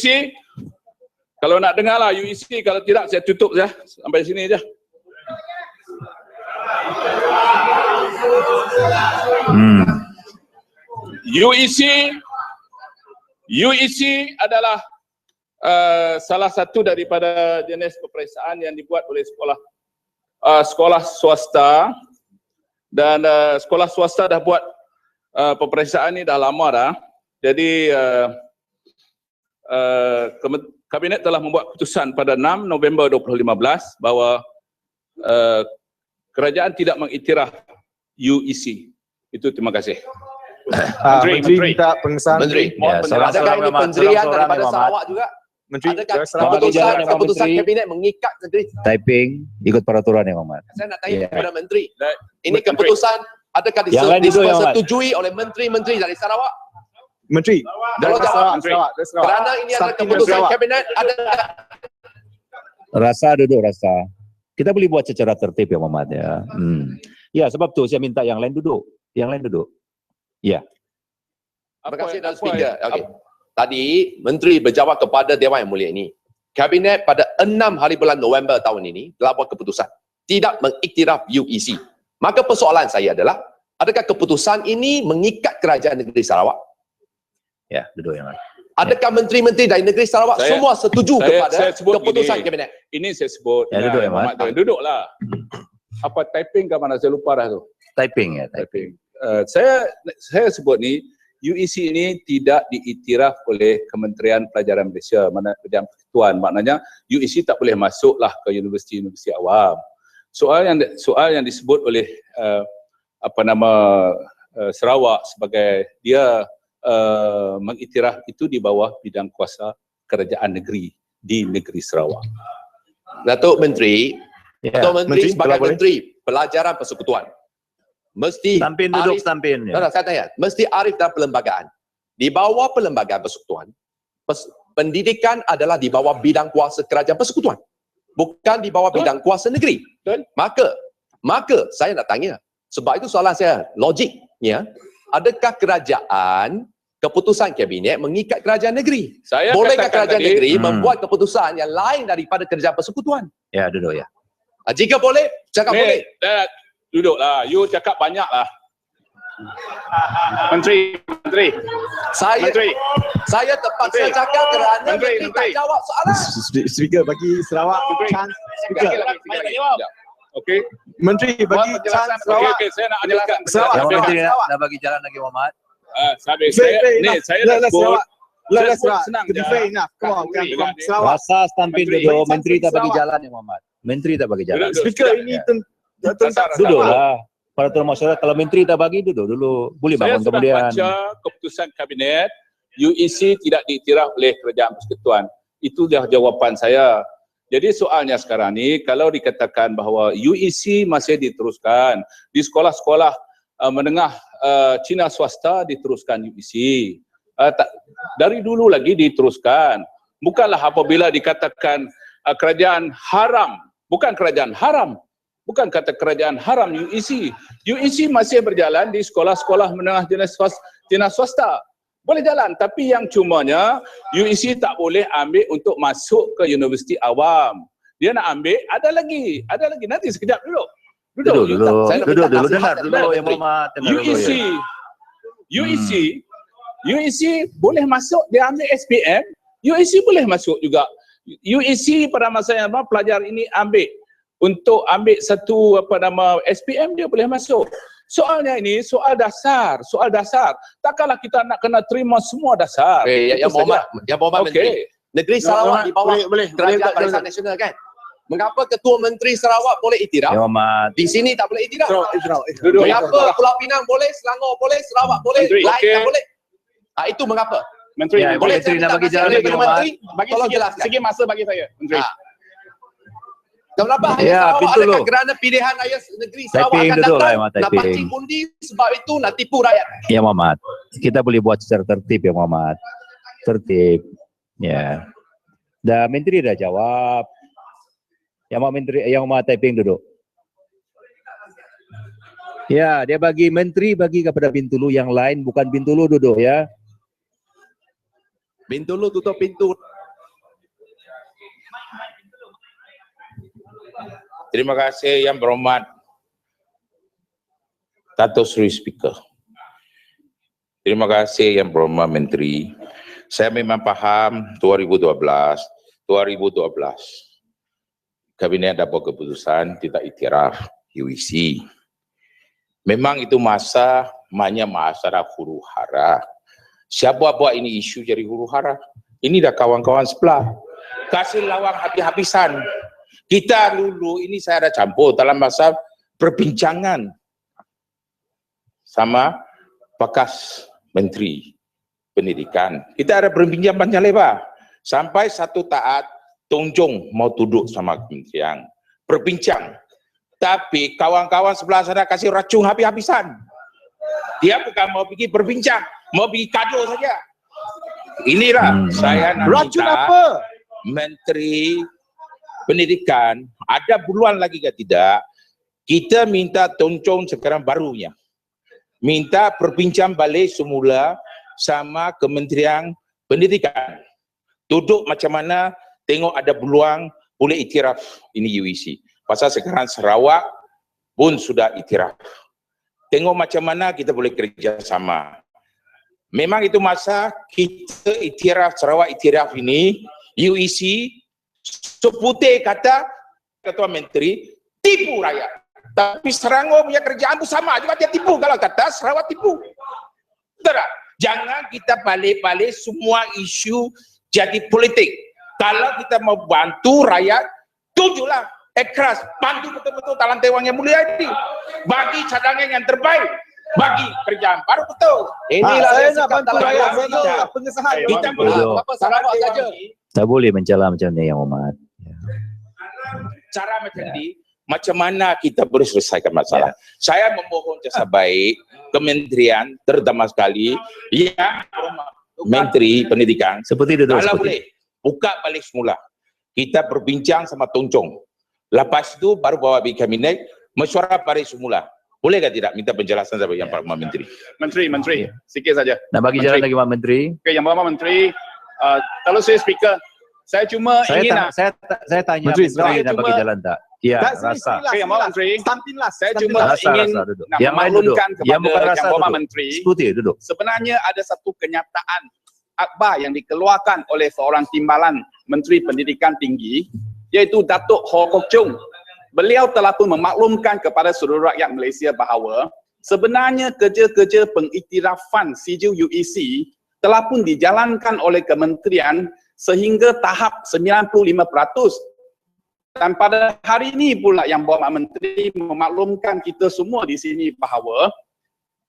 UEC, kalau nak dengar lah UEC, kalau tidak saya tutup saja sampai sini aja. Hmm. UEC, UEC adalah uh, salah satu daripada jenis peperiksaan yang dibuat oleh sekolah uh, sekolah swasta dan uh, sekolah swasta dah buat uh, peperiksaan ni dah lama dah. Jadi uh, uh, kabinet telah membuat keputusan pada 6 November 2015 bahawa uh, kerajaan tidak mengiktiraf UEC. Itu terima kasih. Ah, Menteri, Menteri, Menteri. minta pengesahan. Menteri, Ya, mohon seorang- adakah seorang ini seorang- daripada Sarawak juga? Menteri, Adakah keputusan, keputusan Menteri. kabinet mengikat Menteri? Typing ikut peraturan yang Muhammad. Saya nak tanya Ya. kepada Menteri. Ini Menteri. keputusan adakah disetujui oleh menteri-menteri dari Sarawak? Menteri. Kalau jawab, Sarawak. Sarawak, Sarawak. Kerana ini adalah keputusan Sarawak. kabinet, adakah Rasa duduk rasa. Kita boleh buat secara tertib ya Muhammad ya. Hmm. Ya sebab tu saya minta yang lain duduk. Yang lain duduk. Terima kasih dan speaker. Okey. Tadi Menteri berjawab kepada Dewan Yang Mulia ini. Kabinet pada 6 hari bulan November tahun ini telah buat keputusan tidak mengiktiraf UEC. Maka persoalan saya adalah adakah keputusan ini mengikat kerajaan negeri Sarawak? Ya duduk yang lain. Adakah menteri-menteri dari negeri Sarawak Saya- semua setuju saya- kepada saya sebut keputusan gini. kabinet? Ini saya sebut. Ya, duduk ya, Mat. Mat. Duduklah. Apa typing ke mana saya lupa dah tu. Typing ya. Typing. Typing. Uh, saya saya sebut ni UEC ini tidak diiktiraf oleh Kementerian Pelajaran Malaysia, mana Pelajaran Persekutuan. Maknanya UEC tak boleh masuklah ke universiti-universiti awam. Soal yang soal yang disebut oleh uh, apa nama uh, Sarawak sebagai dia uh, mengiktiraf itu di bawah bidang kuasa kerajaan negeri di negeri Sarawak. Datuk Menteri, Ya. Datuk Menteri, Menteri, sebagai boleh. Menteri Pelajaran Persekutuan mesti Stampin duduk Arif- ya. tak, saya tanya. Mesti arif dalam perlembagaan. Di bawah perlembagaan persekutuan, pes- pendidikan adalah di bawah bidang kuasa kerajaan persekutuan. Bukan di bawah Betul. bidang kuasa negeri. Betul. Maka, maka saya nak tanya. Sebab itu soalan saya, logiknya, adakah kerajaan keputusan kabinet mengikat kerajaan negeri? Saya Bolehkah kerajaan tadi, negeri Hmm. membuat keputusan yang lain daripada kerajaan persekutuan? Ya duduk ya. Ah, Jika boleh, cakap Ni, boleh. dah, duduklah. You cakap banyak lah. Menteri, Menteri, Saya Menteri. saya terpaksa Menteri. cakap kerana Menteri, menteri tak Menteri. jawab soalan. Speaker bagi Sarawak Menteri. chance. Lagi, Speaker. lagi. Okey. Menteri bagi chance Sarawak. okey. Saya nak jelaskan. Sarawak. Habis, menteri nak, Sarawak. nak bagi jalan lagi Muhammad. Ah. Fair, Saya, ni, saya nak sebut. Saya us sebut Sarawak. senang To be je. fair enough. Come on, come dia. Sarawak. Rasa stampin Menteri. duduk. Menteri tak bagi jalan ya Muhammad. Menteri tak bagi jalan. Speaker ini ten- tentang Duduklah. Peraturan masyarakat kalau menteri tak bagi duduk dulu. Boleh Saya bangun sudah kemudian. baca keputusan kabinet UEC tidak diiktiraf oleh kerajaan persekutuan. Itu dah jawapan saya. Jadi soalnya sekarang ni kalau dikatakan bahawa UEC masih diteruskan di sekolah-sekolah uh, menengah uh, Cina swasta diteruskan UEC. Uh, tak, dari dulu lagi diteruskan. Bukanlah apabila dikatakan uh, kerajaan haram, bukan kerajaan haram. Bukan kata kerajaan haram UEC. UEC masih berjalan di sekolah-sekolah menengah jenis Cina swasta. Boleh jalan tapi yang cumanya UEC tak boleh ambil untuk masuk ke universiti awam. Dia nak ambil ada lagi, ada lagi. Nanti sekejap dulu. Duduk dulu. tak- Saya Duduk dulu. nasihat Dengar dulu ya. Muhammad. Dengar dulu UEC, ya. UEC, UEC boleh masuk dia ambil SPM, UEC boleh masuk juga. UEC pada masa yang sama pelajar ini ambil untuk ambil satu apa nama SPM dia boleh masuk. Soalnya ini soal dasar, soal dasar. Takkanlah kita nak kena terima semua dasar. Eh, yang, yang Itu Muhammad, yang Muhammad Menteri. Okey. Negeri Sarawak di bawah boleh, boleh, boleh, kerajaan tak- barisan nasional kan? Mengapa Ketua Menteri Sarawak boleh Ya iktiraf? Muhammad. Di sini tak boleh iktiraf. Duduk. Mengapa Pulau Pinang boleh, Selangor boleh, Sarawak boleh, Menteri, lain okey. tak boleh? Ah, itu mengapa? Menteri, Ya, boleh Boleh Menteri saya nak minta bagi jalan lagi, Menteri? bagi Tolong sikit, jelaskan. sikit masa bagi saya, Menteri. Ah. Kenapa Ya, Sarawak? pintu Adakah lu. kerana pilihan rakyat negeri Sarawak Typing akan lah, datang Mat, nak pancing undi sebab itu nak tipu rakyat? Ya Muhammad. Kita boleh buat secara tertib ya Muhammad. Tertib. Ya. Dah menteri dah jawab. Yang mau menteri yang mau typing duduk. Ya, dia bagi menteri bagi kepada Bintulu yang lain bukan Bintulu duduk ya. Bintulu tutup pintu. Terima kasih Yang Berhormat Dato' Sri Speaker. Terima kasih Yang Berhormat Menteri. Saya memang faham 2012, 2012 Kabinet dapat keputusan tidak iktiraf UEC. Memang itu masa maknya masalah huru hara. Siapa buat ini isu jadi huru hara? Ini dah kawan-kawan sebelah. Kasih lawang habis-habisan. Kita dulu ini saya ada campur dalam masa perbincangan sama bekas menteri pendidikan. Kita ada perbincangan panjang lebar sampai satu taat Tongjong mau duduk sama kementerian berbincang. Tapi kawan-kawan sebelah sana kasih racun habis-habisan. Dia bukan mau pergi berbincang, mau pergi kado saja. Inilah Hmm. saya nak Racun apa? Menteri Pendidikan ada buruan lagi ke tidak? Kita minta toncong sekarang barunya. Minta perbincang balik semula sama Kementerian Pendidikan. Duduk macam mana tengok ada peluang boleh iktiraf ini UEC. Pasal sekarang Sarawak pun sudah iktiraf. Tengok macam mana kita boleh kerja sama. Memang itu masa kita iktiraf Sarawak iktiraf ini UEC seputih kata Ketua Menteri tipu rakyat. Tapi Selangor punya kerjaan pun sama juga dia tipu kalau kata Sarawak tipu. Betul tak? Jangan kita balik-balik semua isu jadi politik. Kalau kita mau bantu rakyat, tunjuklah ikhlas, bantu betul-betul talan tewang yang mulia ini. Bagi cadangan yang terbaik, bagi kerjaan baru betul. Inilah Ah, saya nak bantu rakyat. Saya nak pengesahan. Kita Betul. boleh Apa Sarawak saja. Tak boleh mencela macam ni Yang Hormat. cara macam ni macam mana kita boleh selesaikan masalah. Saya memohon jasa baik kementerian terutama sekali yang Menteri Pendidikan Seperti itu. kalau seperti boleh buka balik semula. Kita berbincang sama Tongcong. Lepas itu baru bawa pergi kabinet mesyuarat balik semula. Boleh ke tidak minta penjelasan dari yang Pak Menteri? Menteri, Menteri, sikit saja. Nak bagi jalan lagi Pak Menteri. Okey, Yang Berhormat Menteri, uh, kalau saya speaker, saya cuma Saya ingin ta- nak, saya ta- saya tanya Menteri, Menteri saya nak bagi jalan tak? Ya, Tak, rasa. lah, Okey, Yang Berhormat lah. Menteri, Stampin lah. saya cuma lah. Rasa, ingin rasa duduk. nak Yang main duduk. Yang kepada bukan Yang rasa Berhormat duduk. Menteri, Seperti itu duduk. sebenarnya ada satu kenyataan akhbar yang dikeluarkan oleh seorang timbalan Menteri Pendidikan Tinggi, iaitu Datuk Ho Kok Chung. Beliau telah pun memaklumkan kepada seluruh rakyat Malaysia bahawa sebenarnya kerja-kerja pengiktirafan sijil UEC telah pun dijalankan oleh kementerian sehingga tahap 95%. Dan pada hari ini pula yang Berhormat Menteri memaklumkan kita semua di sini bahawa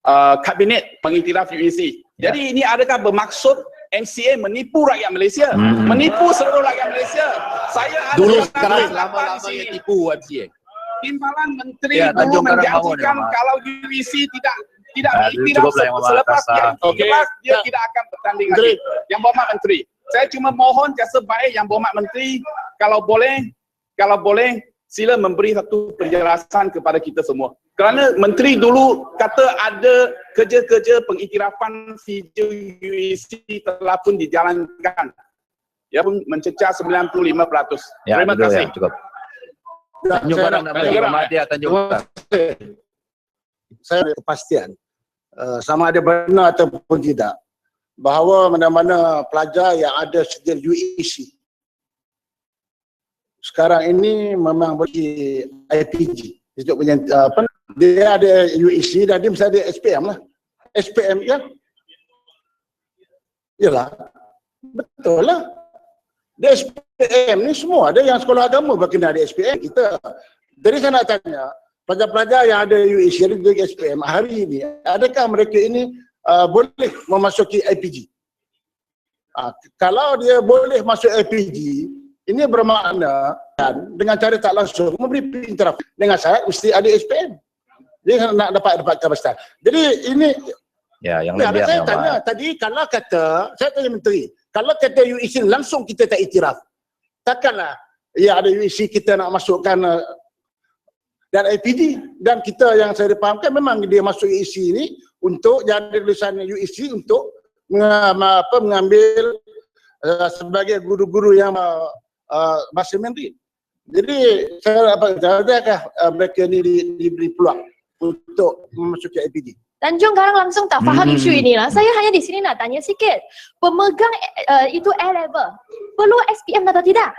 uh, Kabinet mengiktiraf UEC. Ya. Jadi ini adakah bermaksud MCA menipu rakyat Malaysia? Hmm. Menipu seluruh rakyat Malaysia. Saya ada Dulu sekarang sini. tipu MCA. Timbalan Menteri Ya, Bangun, menjanjikan kalau UEC tidak tidak Yang Berhormat selepas dia Okey. iktiraf, dia tidak akan bertanding lagi. Yang Berhormat Menteri, saya cuma mohon jasa baik Yang Berhormat Menteri kalau boleh kalau boleh sila memberi satu penjelasan kepada kita semua. Kerana menteri dulu kata ada kerja-kerja pengiktirafan video UEC telah pun dijalankan. Ya pun mencecah 95%. Ya, Terima duduk, kasih. ya, cukup. Tanjung Karang nak bagi Tanjung Karang. Mahathir Tanjung Karang. saya ada kepastian uh, sama ada benar ataupun tidak bahawa mana-mana pelajar yang ada sijil UEC sekarang ini memang bagi IPG itu punya apa dia ada UEC dan dia mesti ada SPM lah. SPM ya? Yalah. Betul lah. Dia SPM ni semua ada yang sekolah agama berkena ada SPM kita. Jadi saya nak tanya pelajar-pelajar yang ada UEC ada juga SPM hari ini adakah mereka ini uh, boleh memasuki IPG uh, kalau dia boleh masuk IPG ini bermakna kan, dengan cara tak langsung memberi pintaraf dengan syarat mesti ada SPM dia nak dapat dapat kapasitas jadi ini Ya, yang Ya, biar saya Yang tanya Hormat. tadi kalau kata, saya tanya menteri, kalau kata UEC langsung kita tak iktiraf, takkanlah ya ada UEC kita nak masukkan uh, dan IPD dan kita yang saya fahamkan memang dia masuk UEC ini untuk jadi tulisan UEC untuk meng- apa, mengambil uh, sebagai guru-guru yang uh, uh, masih menteri. Jadi saya apa adakah uh, mereka ni di, diberi peluang untuk memasuki APD? Tanjung Karang langsung tak faham Hmm. isu ini lah. Saya hanya di sini nak tanya sikit. Pemegang uh, itu A level perlu SPM atau tidak?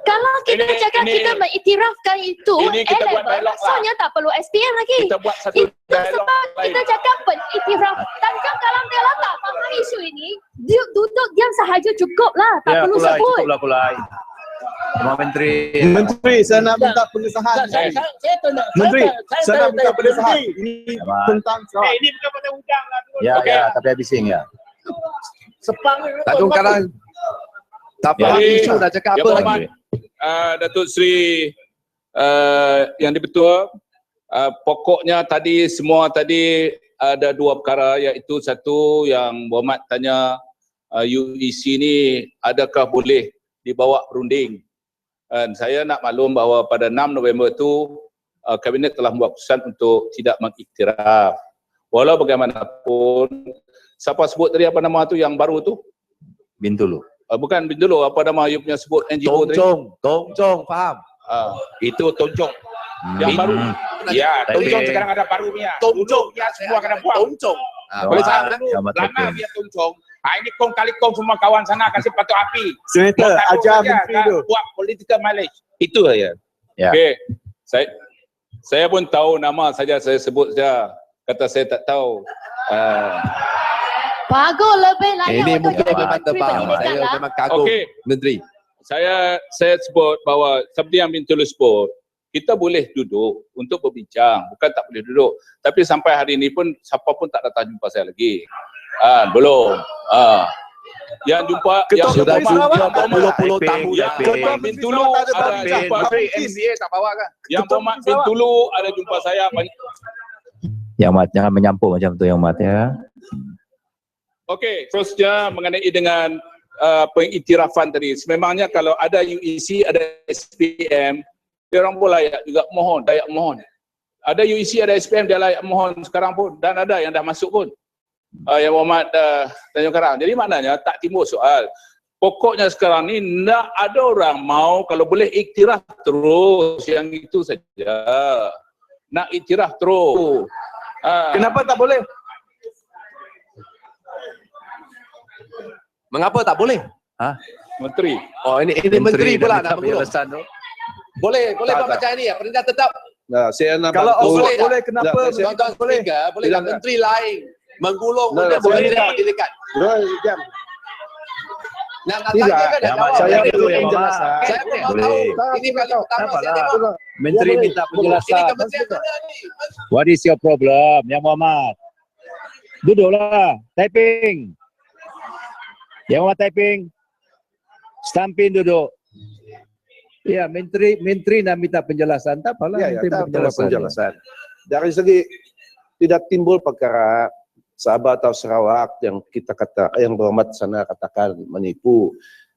Kalau kita Ini- cakap ini- kita mengiktirafkan itu ini A kita buat level, dialog lah. maksudnya tak perlu SPM lagi. Kita buat satu Itu dialog sebab lain. kita cakap pengiktiraf. Tanjung Karang telah tak faham isu ini, dia duduk diam sahaja cukup lah. Tak Ya, perlu kulai, sebut. cukuplah kulai. Semua menteri. Menteri, saya nak minta pengesahan. Saya, saya, saya tak nak. Menteri, saya, tak- saya nak minta tak- pengesahan. Ini tentang Sarawak. ini bukan pada undang lah. Ya, ya, tapi habising ya. Sepang Tanjung Karang tak faham Jadi, isu dah cakap Yang apa lagi. Uh, Datuk Seri uh, yang dibetul uh, pokoknya tadi semua tadi ada dua perkara iaitu satu yang Berhormat tanya uh, UEC ni adakah boleh dibawa berunding dan saya nak maklum bahawa pada 6 November tu uh, kabinet telah membuat keputusan untuk tidak mengiktiraf walau bagaimanapun siapa sebut tadi apa nama tu yang baru tu Bintulu. uh, bukan dulu apa nama you punya sebut NGO tadi Tongcong, Tongcong, faham? uh, Itu Toncong. Yang baru. Ya, Tapi- Toncong sekarang ada baru punya. Tongcong. Dia semua kena buang. Tongcong. Ah, boleh? Jawab Lama dia Toncong. Ha, ini kong kali kong semua kawan sana kasih patok api. Senator, ajar saja, menteri tu. Buat political mileage. Itu aja. Ya. Okey. Saya saya pun tahu nama saja saya sebut saja. Kata saya tak tahu. Uh, Bagus lebih layak Ini untuk mungkin jadi memang menteri tebal. pendidikan Saya lah. memang kagum Okey, menteri. saya saya sebut bahawa seperti yang Bintulu sebut, kita boleh duduk untuk berbincang, bukan tak boleh duduk. Tapi sampai hari ini pun siapa pun tak datang jumpa saya lagi. Ah, belum. Ah. Yang jumpa Ketua yang Sudah jumpa tak berpuluh-puluh Taiping, tahun Ya, dah. Ketua Bintulu tak ada berbincang. jumpa. MCA tak bawa kan? Yang Ketua Muhammad Menteri bin Sarawak. Tulu ada jumpa saya banyak. Yang mat jangan menyampuk macam tu yang mat ya. Okey, terusnya mengenai dengan uh, pengiktirafan tadi. Sememangnya kalau ada UEC, ada SPM, dia orang pun layak juga mohon, layak mohon. Ada UEC, ada SPM, dia layak mohon sekarang pun. Dan ada yang dah masuk pun. Uh, yang Muhammad uh, Tanjung Karang. Jadi maknanya tak timbul soal. Pokoknya sekarang ni nak ada orang mau kalau boleh iktiraf terus. Yang itu saja. Nak iktiraf terus. Uh, Kenapa tak boleh? Mengapa tak boleh? Menteri. Oh ini ini menteri pula dah nak penjelasan tu. Boleh, boleh Tak, buat tak. macam ni ya. Perintah tetap Nah, saya nak Kalau. Oxford boleh boleh, kenapa? Tak, saya- tuan-tuan boleh. boleh tak Tidak, menteri lain menggulung benda tak, boleh tidak dilihat. Dua jam. Nak nak Tidak. tanya kan Yang jawab. saya boleh. yang penjelasan. Saya Boleh. Ini kali pertama saya. Menteri minta penjelasan. What is your problem, Yang Muhammad? Duduklah, typing. Yang Muhammad typing. Stampin duduk. Ya, menteri menteri nak minta penjelasan. Tak apalah, Ya, ya, minta perlu penjelasan. Dari segi tidak timbul perkara Sabah atau Sarawak yang kita kata yang berhormat sana katakan menipu.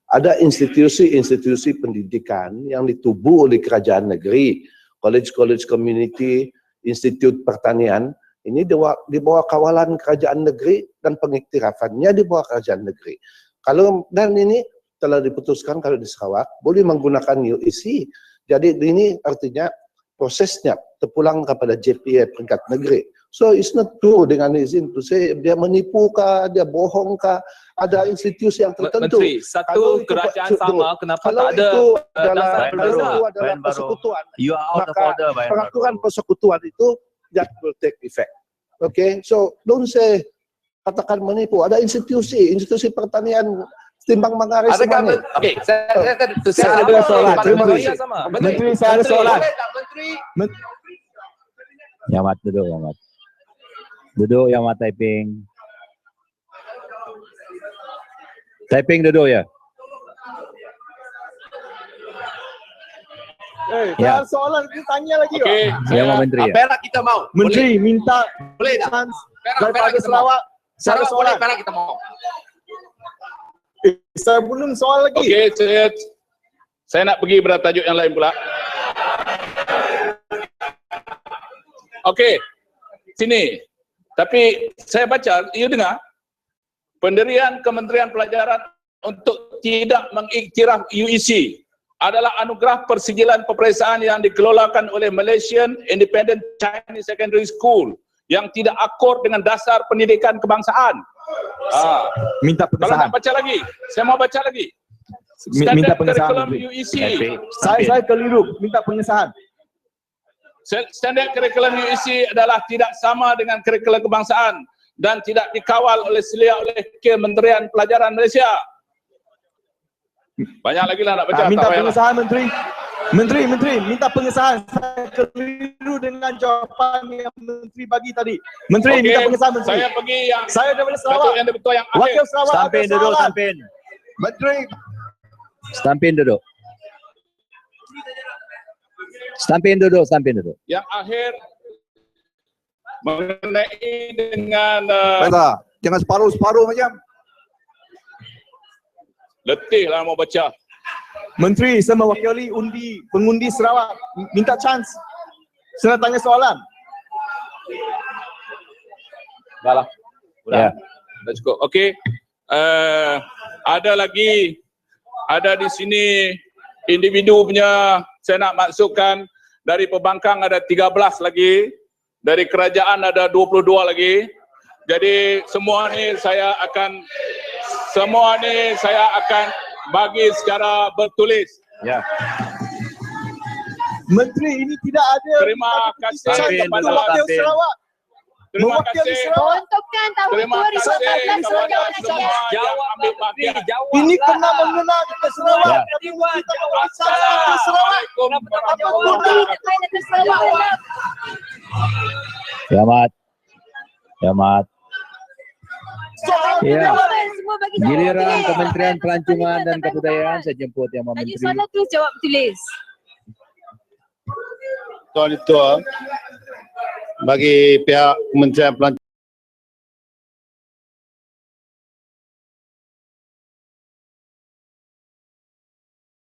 Ada institusi-institusi pendidikan yang ditubuh oleh kerajaan negeri, college-college community, institut pertanian, ini di bawah, di bawah kawalan kerajaan negeri dan pengiktirafannya di bawah kerajaan negeri. Kalau dan ini telah diputuskan kalau di Sarawak boleh menggunakan UEC. Jadi ini artinya prosesnya terpulang kepada JPA peringkat negeri. So it's not true dengan izin tu say dia menipu kah, dia bohong kah, ada institusi yang tertentu. Menteri, Kalau satu itu kerajaan tunggu. sama kenapa Kalau tak ada itu adalah dasar kalau baru. itu adalah baru. persekutuan, You are out of Maka order, Bayan Baru. peraturan persekutuan itu that will take effect. Okay, so don't say katakan menipu. Ada institusi, institusi pertanian timbang semuanya. men- Okey, saya saya saya Saya ada soalan. Terima Menteri kasih. sama. Menteri, saya ada soalan. Boleh tak menteri? Yang Mat duduk, Yang Mat. Duduk, Yang Mat typing. Typing duduk ya. Eh, Ya. soalan, kita tanya lagi. Okey, Yang saya Mat Menteri ya. Perak kita mau. Boleh, Menteri minta boleh tak? chance Perak, perak daripada mau. Sarawak. Sarawak boleh, soalan. perak kita mau. Eh, saya belum soal lagi. Okey, saya saya nak pergi pada tajuk yang lain pula. Okey. Sini. Tapi saya baca, you dengar pendirian Kementerian Pelajaran untuk tidak mengiktiraf UEC adalah anugerah persijilan peperiksaan yang dikelolakan oleh Malaysian Independent Chinese Secondary School yang tidak akur dengan dasar pendidikan kebangsaan. Ah, Minta kalau pengesahan. nak baca lagi, saya mau baca lagi. Mi- Minta Standard pengesahan. UEC. Saya saya keliru. Minta pengesahan. Standard Curriculum UEC adalah tidak sama dengan kurikulum kebangsaan dan tidak dikawal oleh selia oleh Kementerian Pelajaran Malaysia. Banyak lagi lah nak baca. Ah, minta tak payahlah. pengesahan menteri. Menteri, menteri, minta pengesahan. Saya keliru dengan jawapan yang menteri bagi tadi. Menteri, Okey, minta pengesahan menteri. Saya pergi yang Saya daripada Datuk Sarawak. yang betul yang akhir. Wakil Sarawak Stampin duduk, stampin. Menteri, Stampin duduk. Stampin duduk, stampin duduk. Yang akhir mengenai dengan uh, Baiklah. Jangan separuh-separuh macam. letih lah mau baca. Menteri, saya mewakili undi pengundi Sarawak. Minta chance. Saya tanya soalan. Dah lah. Ya. Dah cukup. Okey. Uh, ada lagi ada di sini individu punya saya nak masukkan dari pembangkang ada 13 lagi dari kerajaan ada 22 lagi jadi semua ni saya akan semua ni saya akan bagi secara bertulis Ya. Menteri, ini tidak ada. terima kasih kepada. Sarawak. Terima mewakili kasih Sarawak. Peruntukan tahun terima kasih 2014 kepada jawapan semua saya. yang ambil bahagian Ini kena mengena kita Sarawak. Ya. Tapi kita mewakili kita Sarawak. Negara Sarawak. Ya, jawab Giliran. Kementerian Pelancongan dan Kebudayaan jawab. saya jemput Yang Menteri. soalan terus jawab tulis. Tuan itu bagi pihak Kementerian Pelancongan